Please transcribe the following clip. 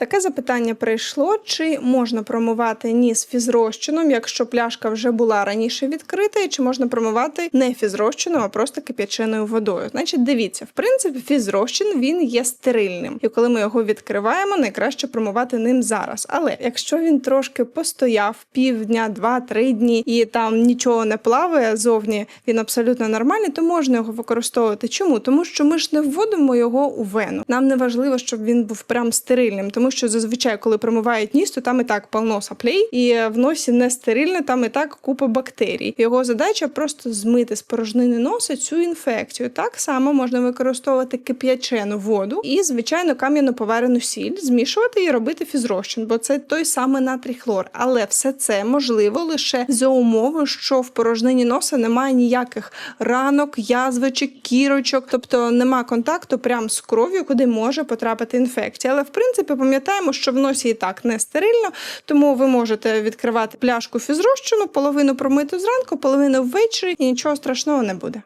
Таке запитання прийшло: чи можна промивати ніс фізрозчином, якщо пляшка вже була раніше відкрита, і чи можна промивати не фізрозчином, а просто кип'яченою водою? Значить, дивіться, в принципі, фізрозчин він є стерильним, і коли ми його відкриваємо, найкраще промивати ним зараз. Але якщо він трошки постояв півдня, два-три дні, і там нічого не плаває зовні, він абсолютно нормальний, то можна його використовувати. Чому? Тому що ми ж не вводимо його у вену. Нам не важливо, щоб він був прям стерильним, тому що зазвичай, коли промивають ніс, то там і так полно саплей, і в носі не стерильне, там і так купа бактерій. Його задача просто змити з порожнини носа цю інфекцію. Так само можна використовувати кип'ячену воду і, звичайно, кам'яну поварену сіль, змішувати і робити фізрозчин, бо це той самий натрій хлор. Але все це можливо лише за умови, що в порожнині носа немає ніяких ранок, язвичок, кірочок, тобто нема контакту прямо з кров'ю, куди може потрапити інфекція. Але в принципі пам'ятаємо, що в носі і так не стерильно, тому ви можете відкривати пляшку фізрозчину, половину промити зранку, половину ввечері, і нічого страшного не буде.